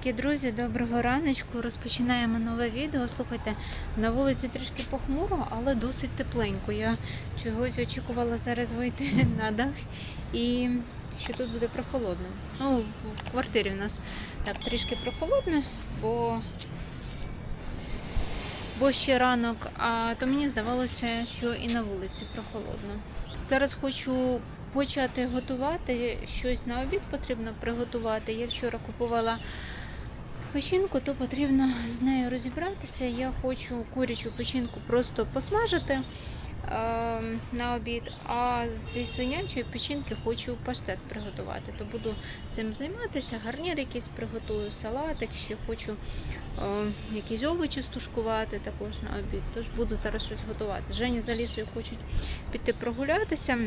Привітики, друзі! Доброго раночку. Розпочинаємо нове відео. Слухайте, на вулиці трішки похмуро, але досить тепленько. Я чогось очікувала зараз вийти на дах і що тут буде прохолодно. Ну, в, в квартирі в нас так трішки прохолодно, бо, бо ще ранок, а то мені здавалося, що і на вулиці прохолодно. Зараз хочу почати готувати щось на обід потрібно приготувати. Я вчора купувала печінку, то потрібно з нею розібратися. Я хочу курячу печінку просто посмажити е, на обід, а зі свинячої печінки хочу паштет приготувати. То буду цим займатися. Гарнір якийсь приготую, салатик, ще хочу е, якісь овочі стушкувати також на обід. Тож буду зараз щось готувати. Жені за лісою хочуть піти прогулятися.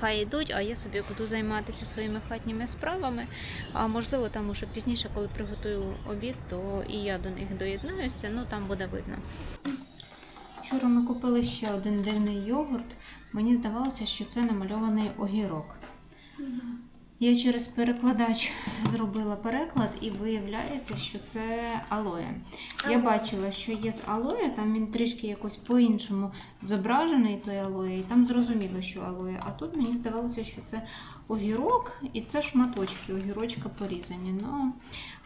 Хай йдуть, а я собі буду займатися своїми хатніми справами. А можливо, там уже пізніше, коли приготую обід, то і я до них доєднаюся, ну там буде видно. Вчора ми купили ще один дивний йогурт. Мені здавалося, що це намальований огірок. Я через перекладач зробила переклад і виявляється, що це алоє. Я бачила, що є з алоє, там він трішки якось по-іншому зображений той алоє, і там зрозуміло, що алоє. А тут мені здавалося, що це огірок і це шматочки, огірочка порізані. Ну,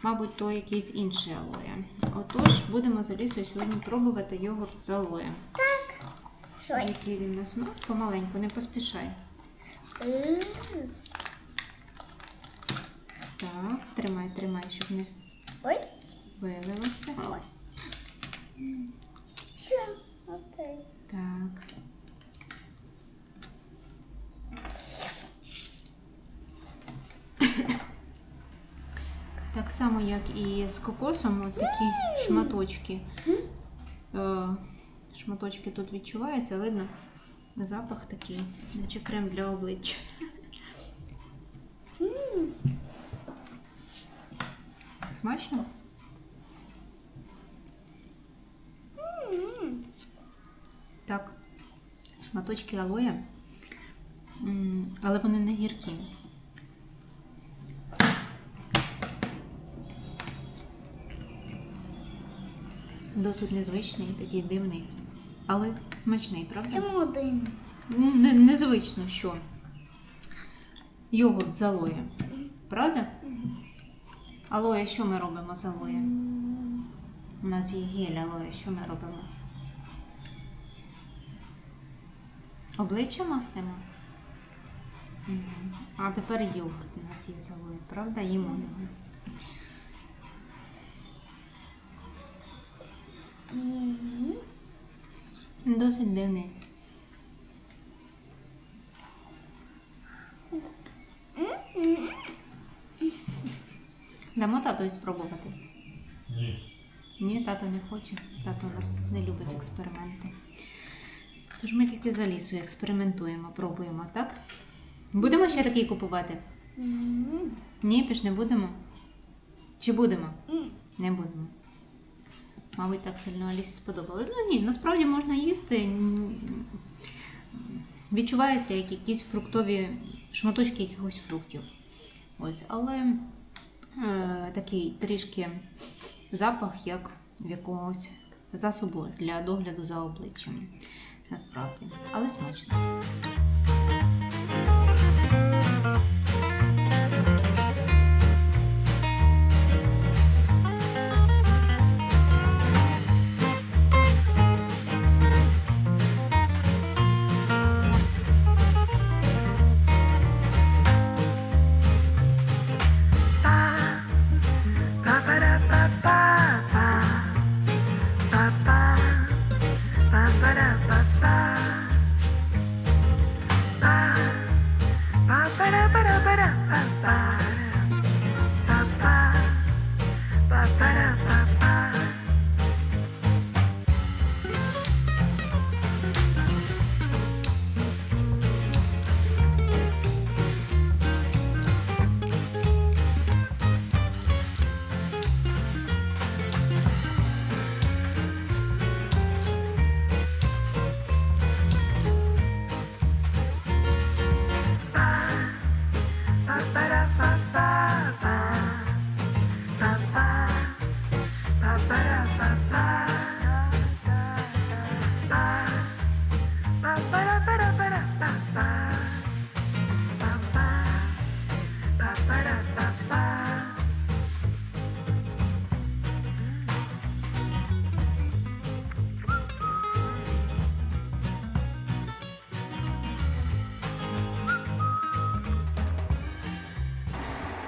мабуть, то якийсь інший алоє. Отож, будемо за лісою сьогодні пробувати йогурт з алоє. Що? Який він на смак, помаленьку, не поспішай. Так, тримай, тримай, щоб не Ой. вилилося. Ой. Що? Оце. Так. Так само, як і з кокосом, от такі шматочки. Е, Шматочки тут відчуваються, видно, запах такий, наче крем для обличчя. Смачно? Так, шматочки алоє, М, але вони не гіркі. Досить незвичний, такий дивний, але смачний, правда? Чому один? Ну, незвично, що йогурт з алоє. Правда? Алоє, що ми робимо з алоє? У нас є гель алоє, що ми робимо? Обличчя мастимо? А тепер йогурт у нас є з алоє, правда? Їмо його. Досить дивний. Дамо тату спробувати. Ні. Ні, тато не хоче. Тато у нас не любить експерименти. Тож ми тільки за лісою експериментуємо, пробуємо, так? Будемо ще такий купувати? Ні, піш не будемо. Чи будемо? Не будемо. Мабуть, так сильно Алісі сподобалось. Ну ні, насправді можна їсти. Відчуваються як якісь фруктові шматочки якихось фруктів. Ось, але такий трішки запах, як в якогось засобу для догляду за обличчям. Насправді, але смачно.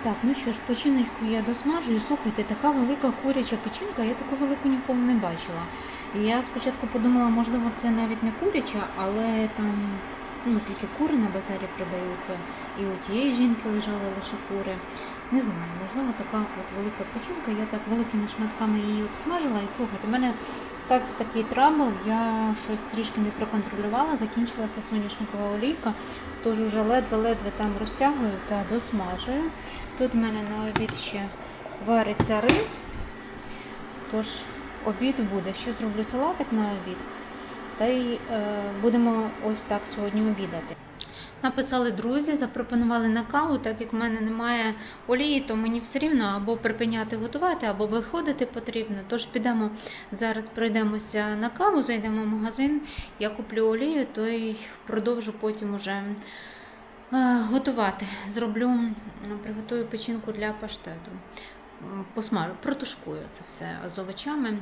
Так, ну що ж, печіночку я досмажую. Слухайте, така велика куряча печінка, я таку велику ніколи не бачила. Я спочатку подумала, можливо, це навіть не куряча, але там ну, тільки кури на базарі продаються. І у тієї жінки лежали лише кури. Не знаю, можливо, така от велика печінка. Я так великими шматками її обсмажила. І слухайте, в мене стався такий трамбл, я щось трішки не проконтролювала, закінчилася соняшникова олійка, тож уже ледве-ледве там розтягую та досмажую. Тут в мене на обід ще вариться рис, тож обід буде. Ще зроблю салатик на обід. Та й е, будемо ось так сьогодні обідати. Написали друзі, запропонували на каву, так як в мене немає олії, то мені все рівно або припиняти готувати, або виходити потрібно. Тож підемо зараз, пройдемося на каву, зайдемо в магазин, я куплю олію, то й продовжу потім уже готувати. Зроблю, приготую печінку для паштету. Посмажу, протушкую це все з овочами.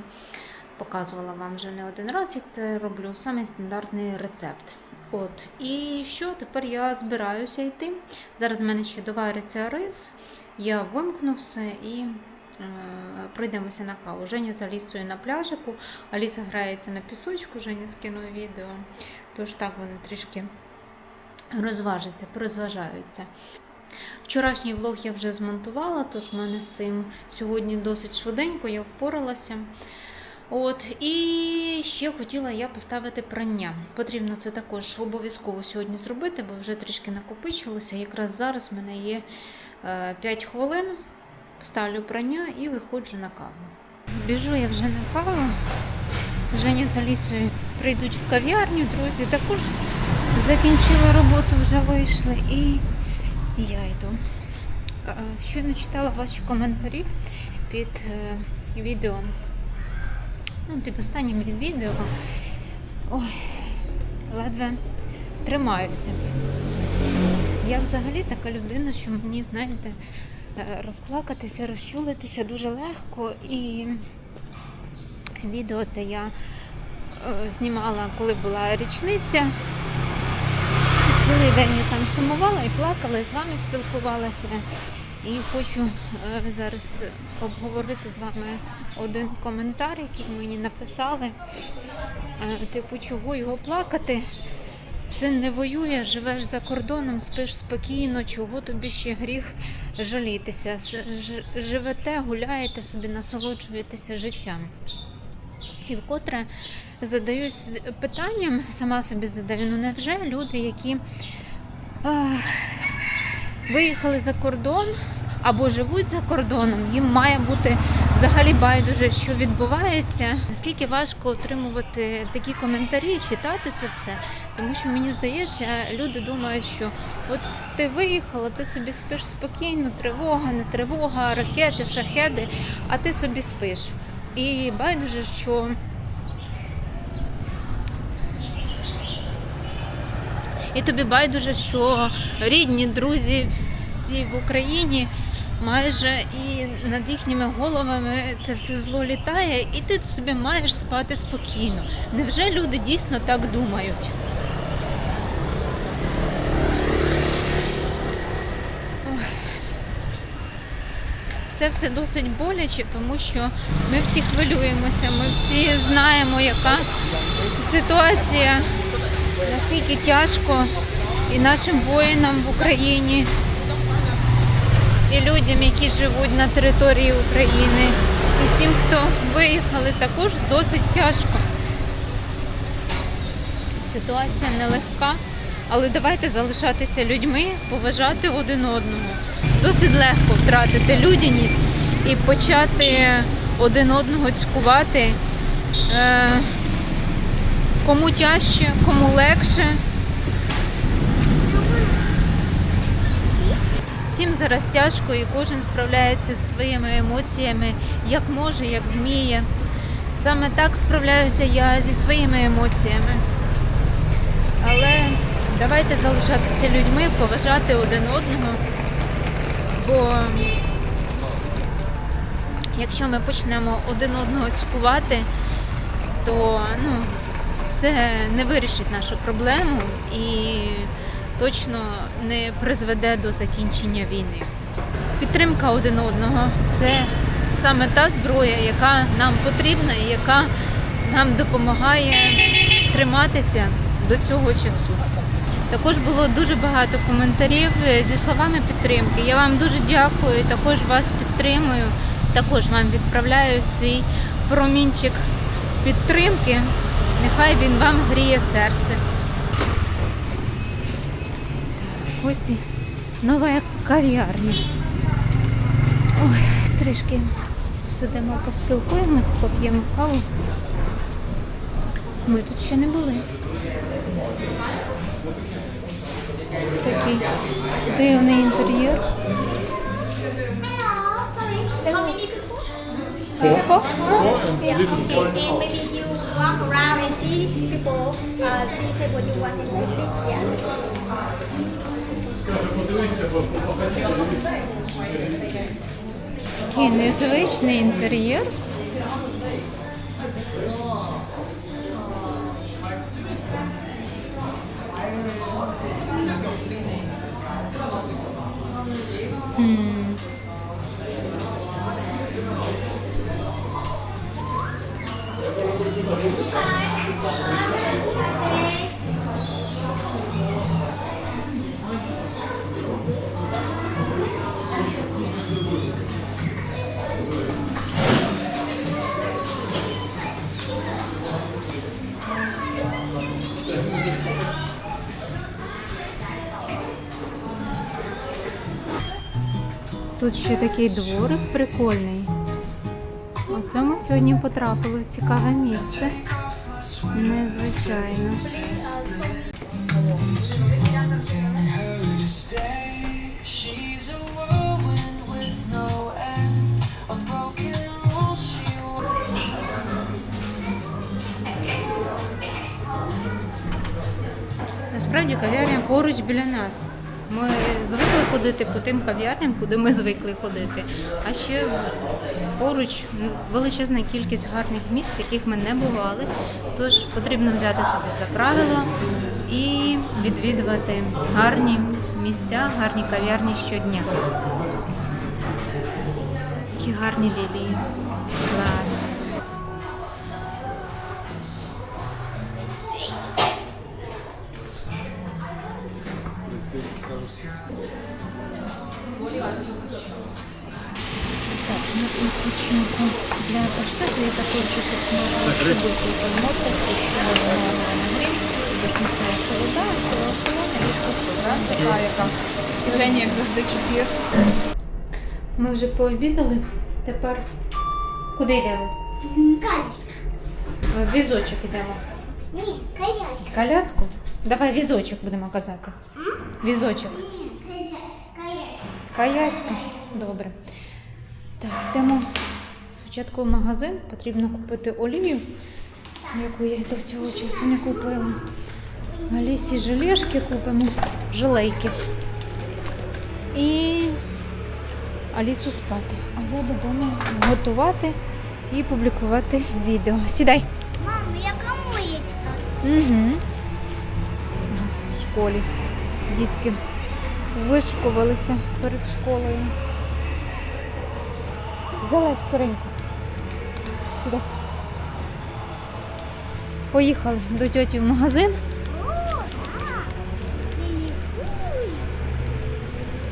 Показувала вам вже не один раз, як це роблю. Самий стандартний рецепт. От, і що? Тепер я збираюся йти. Зараз в мене ще довариться рис. Я вимкну все і е, пройдемося на каву. Женя з Алісою на пляжику. Аліса грається на пісочку, Женя скинула відео. Тож так вони трішки розважаться, порозважаються. Вчорашній влог я вже змонтувала, тож в мене з цим сьогодні досить швиденько, я впоралася. От, і ще хотіла я поставити прання. Потрібно це також обов'язково сьогодні зробити, бо вже трішки накопичилося. Якраз зараз в мене є е, 5 хвилин, ставлю прання і виходжу на каву. Біжу я вже на каву. Женя з Алісою прийдуть в кав'ярню, друзі також закінчили роботу, вже вийшли і я йду. Щойно читала ваші коментарі під е, відео ну, під останнім відео. Ой, ледве тримаюся. Я взагалі така людина, що мені, знаєте, е, розплакатися, розчулитися дуже легко. І відео те я е, знімала, коли була річниця. Цілий день я там сумувала і плакала, і з вами спілкувалася. І хочу е, зараз обговорити з вами один коментар, який мені написали. Е, Типу, чого його плакати? Син не воює, живеш за кордоном, спиш спокійно, чого тобі ще гріх жалітися. Живете, гуляєте собі, насолоджуєтеся життям. І вкотре задаюсь питанням, сама собі задаю, ну невже люди, які а, виїхали за кордон або живуть за кордоном, їм має бути взагалі байдуже, що відбувається. Наскільки важко отримувати такі коментарі, читати це все, тому що мені здається, люди думають, що от ти виїхала, ти собі спиш спокійно, тривога, не тривога, ракети, шахеди, а ти собі спиш. І байдуже, що І тобі байдуже, що рідні, друзі всі в Україні майже і над їхніми головами це все зло літає, і ти собі маєш спати спокійно. Невже люди дійсно так думають? Це все досить боляче, тому що ми всі хвилюємося, ми всі знаємо, яка ситуація наскільки тяжко і нашим воїнам в Україні, і людям, які живуть на території України, і тим, хто виїхали, також досить тяжко. Ситуація нелегка, але давайте залишатися людьми, поважати один одного. Досить легко втратити людяність і почати один одного цькувати. Е, Кому тяжче, кому легше. Всім зараз тяжко і кожен справляється зі своїми емоціями, як може, як вміє. Саме так справляюся я зі своїми емоціями. Але давайте залишатися людьми, поважати один одного. Бо якщо ми почнемо один одного цькувати, то ну, це не вирішить нашу проблему і точно не призведе до закінчення війни. підтримка один одного це саме та зброя, яка нам потрібна і яка нам допомагає триматися до цього часу. Також було дуже багато коментарів е, зі словами підтримки. Я вам дуже дякую, також вас підтримую. Також вам відправляю свій промінчик підтримки. Нехай він вам гріє серце. Ось і нова кав'ярня. Ой, трішки сидимо, поспілкуємося, поп'ємо каву. Ми тут ще не були. Такий дивний інтер'єр. Hello, sorry. How many people? Four. Yeah, okay. And maybe you walk around and see people, uh, see table you want to visit. Yeah. Такий незвичний інтер'єр. Тут ще такий дворик прикольний. Оце ми сьогодні потрапили в цікаве місце. Незвичайно. Насправді кав'ярня поруч біля нас. Ми звикли ходити по тим кав'ярням, куди ми звикли ходити. А ще поруч величезна кількість гарних місць, яких ми не бували. Тож потрібно взяти собі за правило і відвідувати гарні місця, гарні кав'ярні щодня. Які гарні лілії. Клас. Така яка кишені, як завжди, чефір. Ми вже пообідали, тепер куди йдемо? Калечка. Е, В Візочок йдемо. Ні, каяшка. Коляску? Давай візочок будемо казати. Візочок. Ні. Добре. Так, йдемо спочатку в магазин. Потрібно купити олію, яку я до цього часу не купила. Алісі желешки купимо, желейки. І Алісу спати. А я додому готувати і публікувати відео. Сідай. Мам, яка моєчка? Угу. В школі дітки вишкувалися перед школою. Залазь скоренько. Сюди. Поїхали до тьоті в магазин.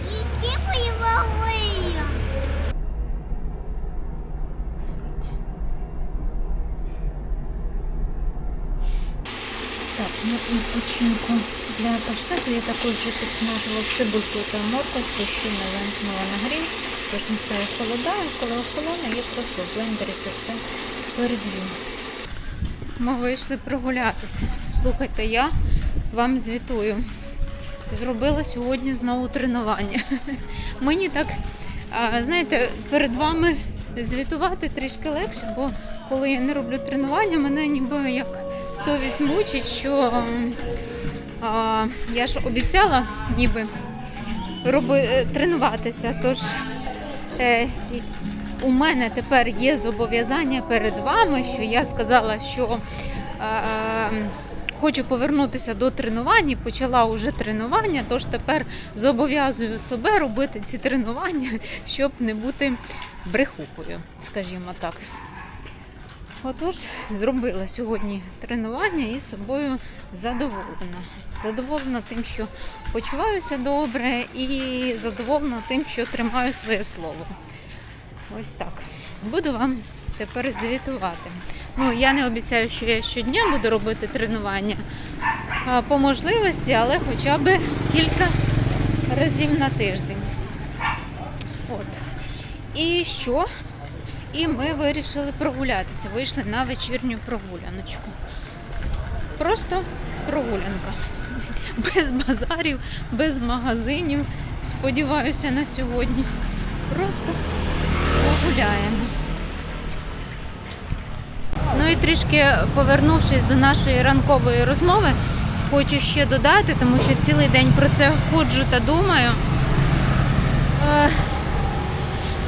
І ще поївали. Так, на відпочинку для паштету я також підсмажила цибульку та моркву, ще не вимкнула на гріль. Тож не це холодає, коли охолоне, я просто в блендері це все переб'ю. Ми вийшли прогулятися. Слухайте, я вам звітую. Зробила сьогодні знову тренування. Мені так, знаєте, перед вами звітувати трішки легше, бо коли я не роблю тренування, мене ніби як совість мучить, що а, я ж обіцяла ніби роби, е, тренуватися. Тож е, у мене тепер є зобов'язання перед вами, що я сказала, що е, хочу повернутися до тренувань почала уже тренування, тож тепер зобов'язую себе робити ці тренування, щоб не бути брехухою, скажімо так. Отож, зробила сьогодні тренування і собою задоволена. Задоволена тим, що почуваюся добре, і задоволена тим, що тримаю своє слово. Ось так. Буду вам тепер звітувати. Ну, я не обіцяю, що я щодня буду робити тренування по можливості, але хоча б кілька разів на тиждень. От. І що? І ми вирішили прогулятися. Вийшли на вечірню прогуляночку. Просто прогулянка. Без базарів, без магазинів. Сподіваюся на сьогодні. Просто погуляємо. Ну і трішки повернувшись до нашої ранкової розмови, хочу ще додати, тому що цілий день про це ходжу та думаю.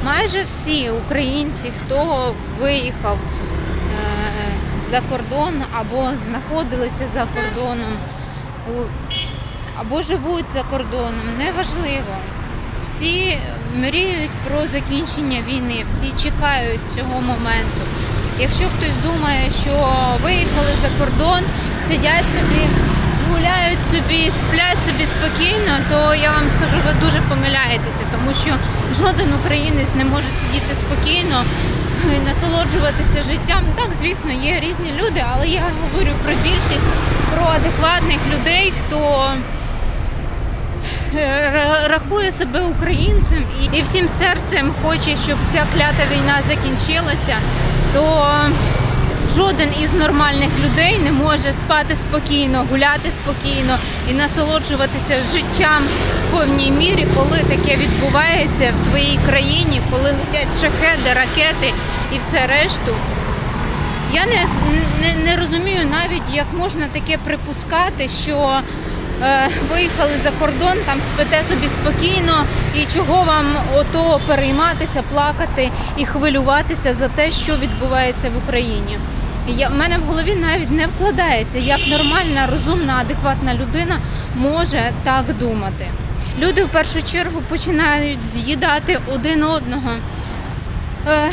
Майже всі українці, хто виїхав е, за кордон або знаходилися за кордоном, або живуть за кордоном, неважливо. Всі мріють про закінчення війни, всі чекають цього моменту. Якщо хтось думає, що виїхали за кордон, сидять собі, гуляють собі, сплять собі спокійно, то я вам скажу, ви дуже помиляєтеся, тому що жоден українець не може сидіти спокійно насолоджуватися життям. Так, звісно, є різні люди, але я говорю про більшість, про адекватних людей, хто е, рахує себе українцем і всім серцем хоче, щоб ця клята війна закінчилася, то жоден із нормальних людей не може спати спокійно, гуляти спокійно і насолоджуватися життям в повній мірі, коли таке відбувається в твоїй країні, коли летять шахеди, ракети і все решту. Я не, не, не розумію навіть, як можна таке припускати, що е, виїхали за кордон, там спите собі спокійно, і чого вам ото перейматися, плакати і хвилюватися за те, що відбувається в Україні. Я, в мене в голові навіть не вкладається, як нормальна, розумна, адекватна людина може так думати. Люди в першу чергу починають з'їдати один одного. Е,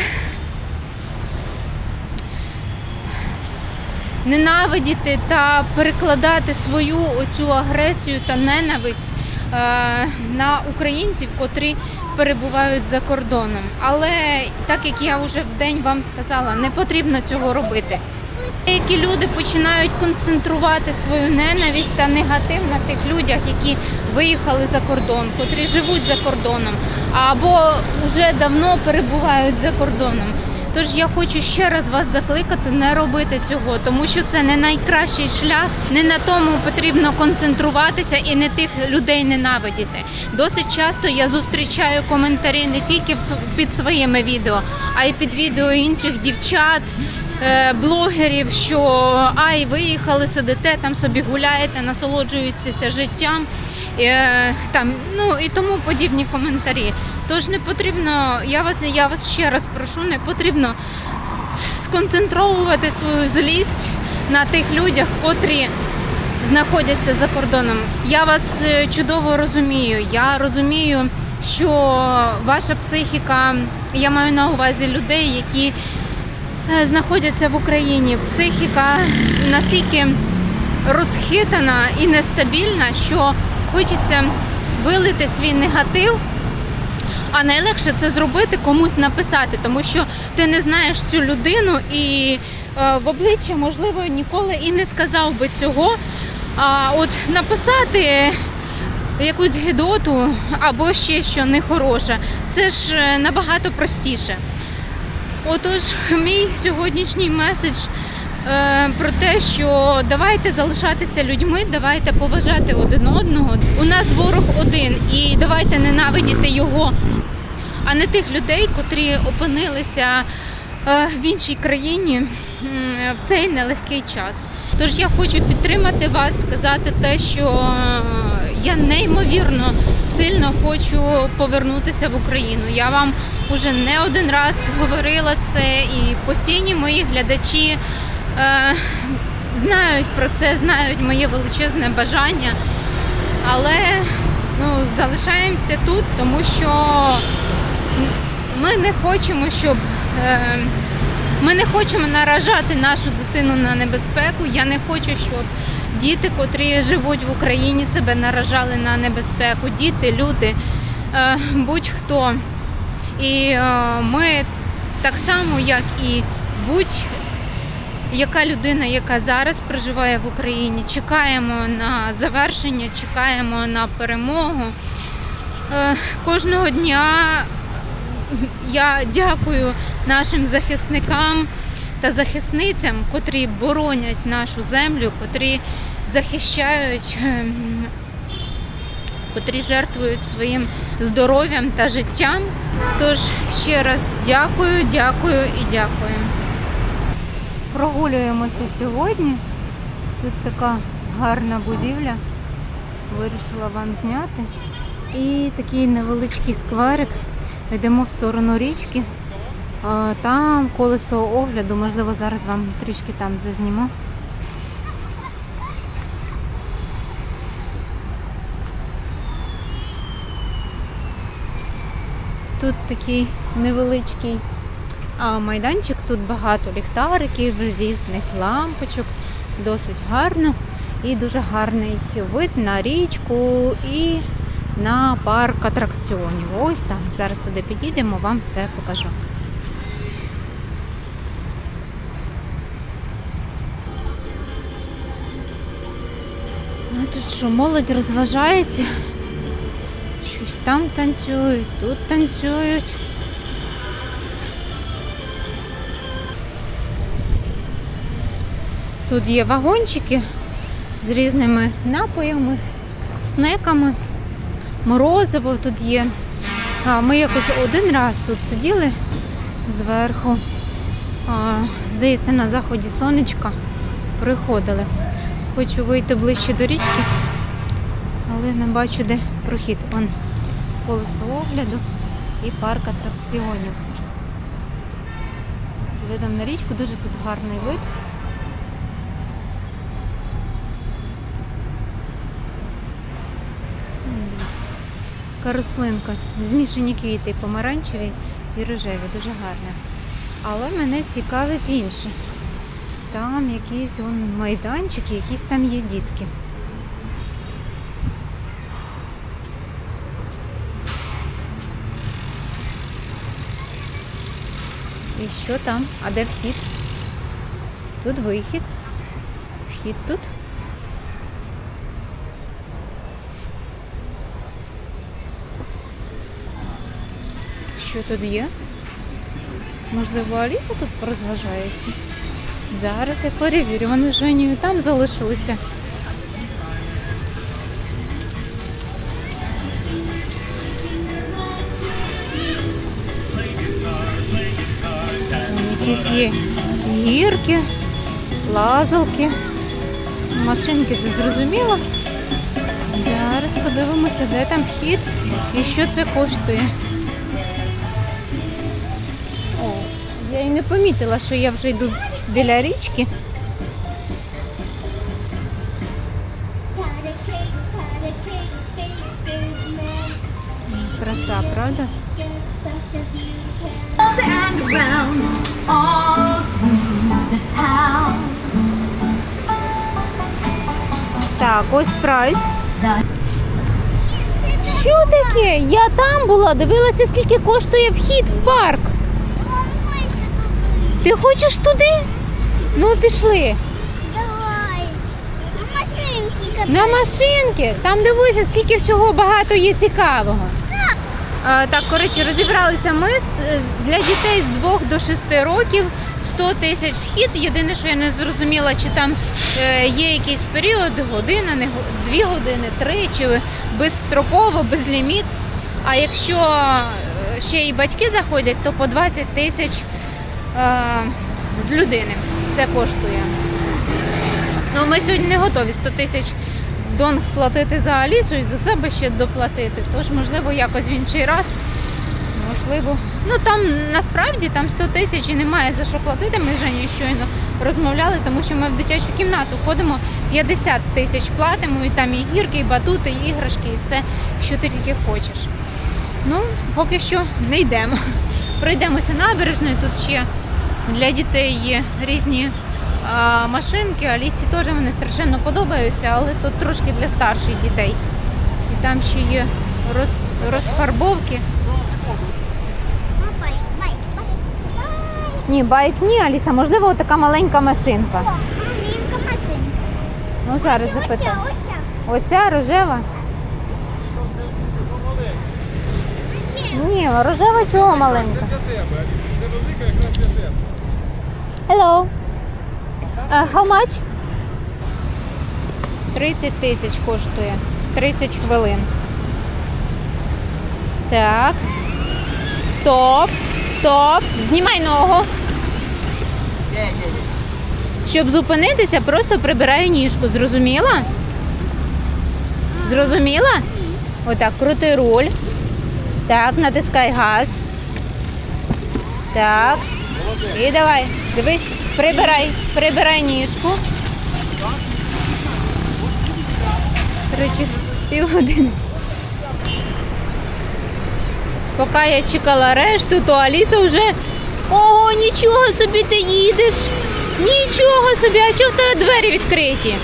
ненавидіти та перекладати свою оцю агресію та ненависть е, на українців, котрі перебувають за кордоном. Але так як я вже в день вам сказала, не потрібно цього робити. Деякі люди починають концентрувати свою ненависть та негатив на тих людях, які виїхали за кордон, котрі живуть за кордоном, або вже давно перебувають за кордоном. Тож я хочу ще раз вас закликати не робити цього, тому що це не найкращий шлях. Не на тому потрібно концентруватися і не тих людей ненавидіти. Досить часто я зустрічаю коментарі не тільки під своїми відео, а й під відео інших дівчат. е, Блогерів, що ай, виїхали, сидите там собі гуляєте, насолоджуєтеся життям, е, там ну і тому подібні коментарі. Тож не потрібно, я вас, я вас ще раз прошу, не потрібно сконцентровувати свою злість на тих людях, котрі знаходяться за кордоном. Я вас е, чудово розумію. Я розумію, що ваша психіка, я маю на увазі людей, які е, знаходяться в Україні. Психіка настільки розхитана і нестабільна, що хочеться вилити свій негатив. А найлегше це зробити комусь написати, тому що ти не знаєш цю людину і е, в обличчя, можливо, ніколи і не сказав би цього. А от написати якусь гидоту або ще що нехороше, це ж е, набагато простіше. Отож, мій сьогоднішній меседж е, про те, що давайте залишатися людьми, давайте поважати один одного. У нас ворог один, і давайте ненавидіти його, а не тих людей, котрі опинилися е, в іншій країні в цей нелегкий час. Тож я хочу підтримати вас, сказати те, що е, я неймовірно сильно хочу повернутися в Україну. Я вам уже не один раз говорила це, і постійні мої глядачі е, знають про це, знають моє величезне бажання. Але ну, залишаємося тут, тому що ми не хочемо, щоб е, ми не хочемо наражати нашу дитину на небезпеку. Я не хочу, щоб діти, котрі живуть в Україні, себе наражали на небезпеку. Діти, люди, е, будь-хто. І е, ми так само, як і будь-яка людина, яка зараз проживає в Україні, чекаємо на завершення, чекаємо на перемогу. Кожного дня я дякую нашим захисникам та захисницям, котрі боронять нашу землю, котрі захищають, ем, котрі жертвують своїм здоров'ям та життям. Тож ще раз дякую, дякую і дякую. Прогулюємося сьогодні. Тут така гарна будівля. Вирішила вам зняти. І такий невеличкий скверик. Йдемо в сторону річки. Там колесо огляду, можливо, зараз вам трішки там зазніму. Тут такий невеличкий майданчик, тут багато ліхтариків, різних лампочок, досить гарно і дуже гарний вид на річку і на парк атракціонів. Ось там. Зараз туди підійдемо, вам все покажу. Тут що, молодь розважається? Щось там танцюють, тут танцюють. Тут є вагончики з різними напоями, снеками, морозиво тут є. А, Ми якось один раз тут сиділи зверху. А, Здається, на заході сонечка приходили. Хочу вийти ближче до річки, але не бачу, де прохід. Вон колесо огляду і парк атракціонів. З видом на річку дуже тут гарний вид. Така рослинка. Змішані квіти, помаранчеві і рожеві, дуже гарне. Але мене цікавить інше. Там якісь вон майданчики, якісь там є дітки. І що там? А де вхід? Тут вихід. Вхід тут. Що тут є? Можливо, Аліса тут розважається? Зараз я перевірю. Вони з Женєю там залишилися. Якісь є гірки, лазалки, машинки, це зрозуміло. Зараз подивимося, де там вхід і що це коштує. Не помітила, що я вже йду біля річки. Краса, правда? Так, ось прайс. Що таке? Я там була, дивилася, скільки коштує вхід в парк. Ти хочеш туди? Ну, пішли. Давай. На машинки катайся. На машинки. Там дивися, скільки всього багато є цікавого. А, так, коротше, розібралися ми для дітей з 2 до 6 років 100 тисяч вхід. Єдине, що я не зрозуміла, чи там е, є якийсь період, година, не дві години, три, чи безстроково, безліміт. А якщо е, ще й батьки заходять, то по 20 тисяч з людини це коштує. Ну, ми сьогодні не готові 100 тисяч донг платити за Алісу і за себе ще доплатити. Тож, можливо, якось в інший раз. Можливо. Ну там насправді там 100 тисяч і немає за що платити. Ми Женєю щойно розмовляли, тому що ми в дитячу кімнату ходимо 50 тисяч платимо, і там і гірки, і батути, і іграшки, і все, що ти тільки хочеш. Ну, поки що не йдемо. Пройдемося набережною. Тут ще для дітей є різні а, машинки. Алісі теж вони страшенно подобаються, але тут трошки для старших дітей. І там ще є роз, розфарбовки. Ні, байк ні, Аліса, можливо, така маленька машинка. Маленька машинка. Ну зараз Оця, запитаю. оця. Оця рожева? Ні, рожева чого маленька? Hello. Uh, how much? 30 тисяч коштує. 30 хвилин. Так. Стоп. Стоп. Знімай ногу. Щоб зупинитися, просто прибираю ніжку. Зрозуміла? Зрозуміла? Отак, крути руль. Так, натискай газ. Так. І давай. Дивись, прибирай, прибирай ніжку. Коротше, півгодини. Поки я чекала решту, то Аліса вже. Ого, нічого собі ти їдеш. Нічого собі, а чого в тебе двері відкриті?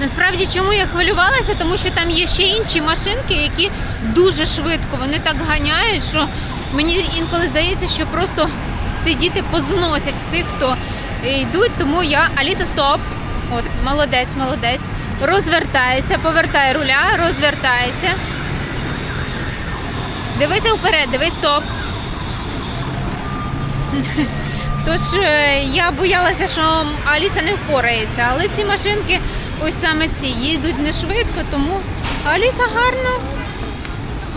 Насправді, чому я хвилювалася? Тому що там є ще інші машинки, які дуже швидко. Вони так ганяють, що мені інколи здається, що просто ті діти позносять всіх, хто йдуть. Тому я Аліса, стоп. От, молодець, молодець. Розвертається, повертає руля, розвертається. Дивися вперед, дивись, стоп. Тож е, я боялася, що Аліса не впорається, але ці машинки, ось саме ці, їдуть не швидко, тому Аліса гарно,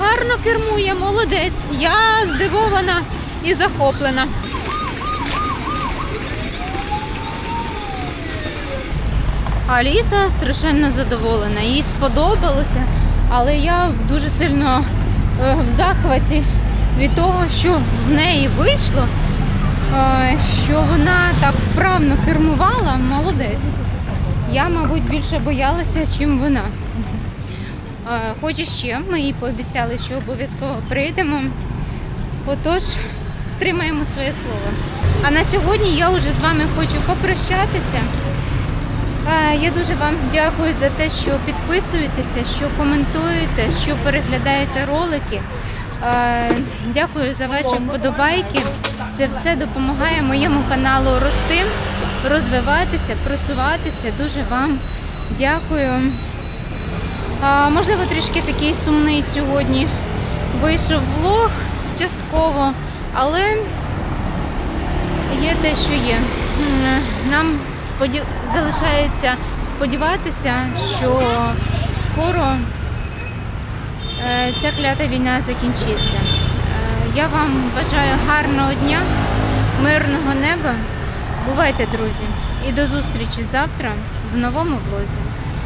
гарно кермує, молодець. Я здивована і захоплена. Аліса страшенно задоволена, їй сподобалося, але я дуже сильно е, в захваті від того, що в неї вийшло, е, що вона так вправно кермувала, молодець. Я, мабуть, більше боялася, ніж вона. Е, Хоч і ще, ми їй пообіцяли, що обов'язково прийдемо. Отож, стримаємо своє слово. А на сьогодні я вже з вами хочу попрощатися. Е, Я дуже вам дякую за те, що підписуєтеся, що коментуєте, що переглядаєте ролики. Е, Дякую за ваші вподобайки. Це все допомагає моєму каналу рости, розвиватися, просуватися. Дуже вам дякую. Можливо, трішки такий сумний сьогодні вийшов влог частково, але є те, що є. Нам споді... залишається сподіватися, що скоро е, ця клята війна закінчиться. Е, Я вам бажаю гарного дня, мирного неба. Бувайте, друзі, і до зустрічі завтра в новому влозі.